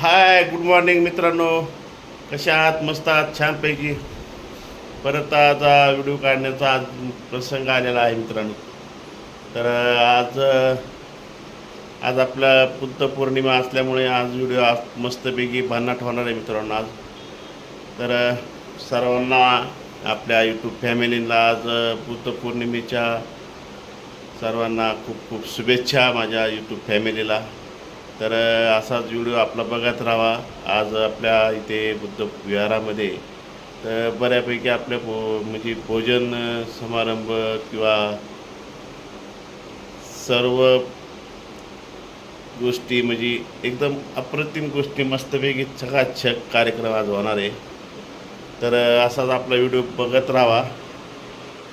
Hi good morning मित्रांनो. कशा आहात? मस्त आहात? छानपैकी. परत आज हा व्हिडिओ काढण्याचा आज प्रसंग आलेला आहे मित्रांनो. तर आज आज आपला बुद्ध पौर्णिमा असल्यामुळे आज व्हिडिओ आज मस्तपैकी भन्नाट होणार आहे मित्रांनो आज. तर सर्वांना आपल्या यूट्यूब फॅमिलीला आज बुद्ध पौर्णिमेच्या सर्वांना खूप खूप शुभेच्छा माझ्या यूट्यूब फॅमिलीला तर असाच व्हिडिओ आपला बघत राहा. आज आपल्या इथे बुद्ध विहारामध्ये. तर बऱ्यापैकी आपल्या भो म्हणजे भोजन समारंभ किंवा सर्व गोष्टी म्हणजे एकदम अप्रतिम गोष्टी मस्तपैकी छकाछक कार्यक्रम आज होणार आहे. तर असाच आपला व्हिडिओ बघत राहा.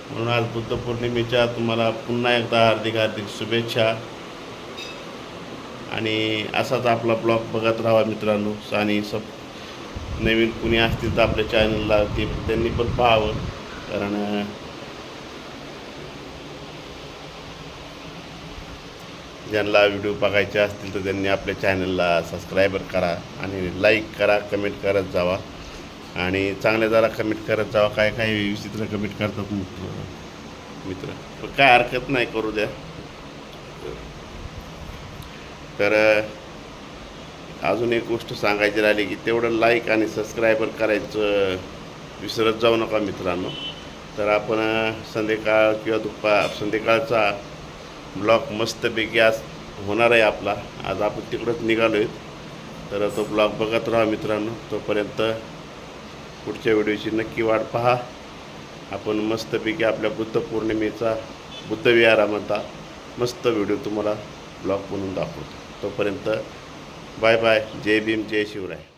म्हणून आज बुद्ध पौर्णिमेच्या तुम्हाला पुन्हा एकदा हार्दिक हार्दिक शुभेच्छा. आणि असाच आपला ब्लॉग बघत राहा मित्रांनो. आणि सब नवीन कुणी असतील तर आपल्या चॅनलला ते त्यांनी पण पाहावं. कारण ज्यांना व्हिडिओ बघायचे असतील तर त्यांनी आपल्या चॅनलला सबस्क्रायबर करा आणि लाईक करा कमेंट करत जावा. आणि चांगल्या जरा कमेंट करत जावा. काय काय विचित्र कमेंट करतात मित्र मित्र. पण काय हरकत नाही करू द्या. तर अजून एक गोष्ट सांगायची राहिली की तेवढं लाईक आणि सबस्क्रायबर करायचं विसरत जाऊ नका मित्रांनो. तर आपण संध्याकाळ किंवा दुपार संध्याकाळचा ब्लॉग मस्तपैकी आज होणार आहे आपला. आज आपण तिकडंच निघालो आहेत तर तो ब्लॉग बघत राहा मित्रांनो. तोपर्यंत पुढच्या व्हिडिओची नक्की वाट पहा. आपण मस्तपैकी आपल्या बुद्ध पौर्णिमेचा बुद्ध म्हणता मस्त व्हिडिओ तुम्हाला ब्लॉग बनवून दाखवतो. तोपर्यंत बाय बाय. जय भीम जय शिवराय.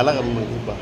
Alang akan mengubah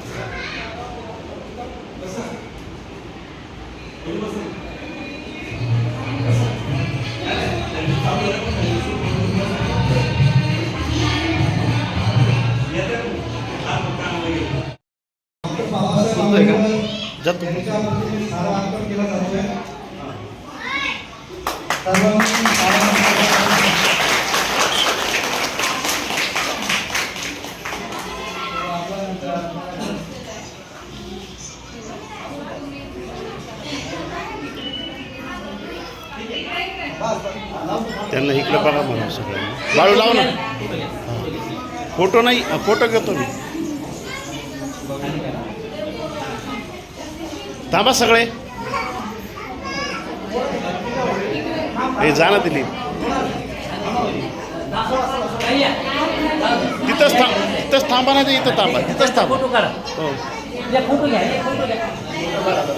त्यांना इकडं बघा म्हणा सगळ्यांना. वाळू लाव ना. फोटो नाही फोटो घेतो मी. थांबा सगळे. हे जाणं दिली तिथंच थांब तिथंच थांबा नाही ते इथं थांबा तिथंच थांबा. हो. फोटो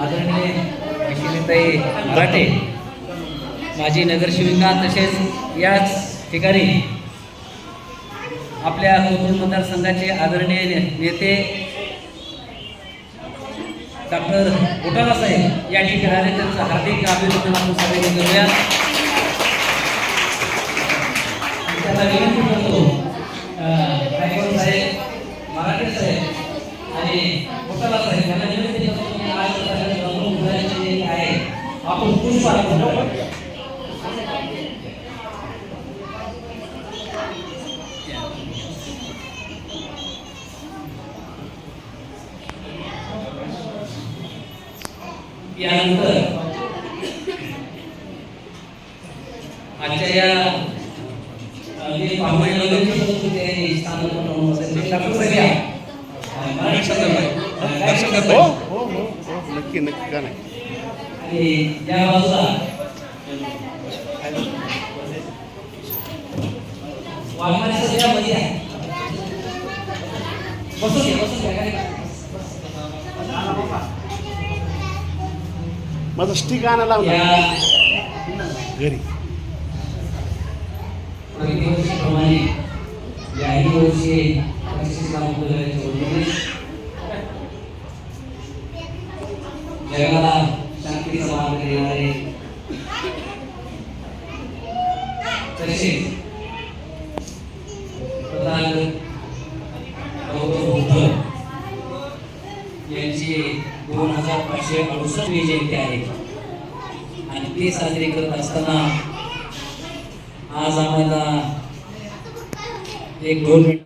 आदरणीय अश्विनीताई मराठे माजी नगरसेविका तसेच याच ठिकाणी आपल्या कोथरूड मतदारसंघाचे आदरणीय ने- नेते डॉक्टर घोटाला साहेब या ठिकाणी त्यांचं हार्दिक अभिनंदन आपण सगळ्यांनी करूया. त्याला विनंती करतो अं, गायकवाड साहेब मराठे साहेब आणि घोटाला साहेब यांना विनंती करतो की आज सगळ्यांना जाऊन उभारायचे आहे. आपण पुष्प यानंतर आजच्या या पाहुणे वगैरे असेल, डॉक्टर हो. हो हो नक्की नक्की का नाही आणि या बाजूला वाघमारे सर या मध्ये आहे. बसून घ्या बसून घ्या काय माझं स्टिक आणायला लावला. घरी. जगाला देणारे. तसेच गांधी जयंती आहे. आणि ती साजरी करत असताना आज आम्हाला एक दोन मिनिट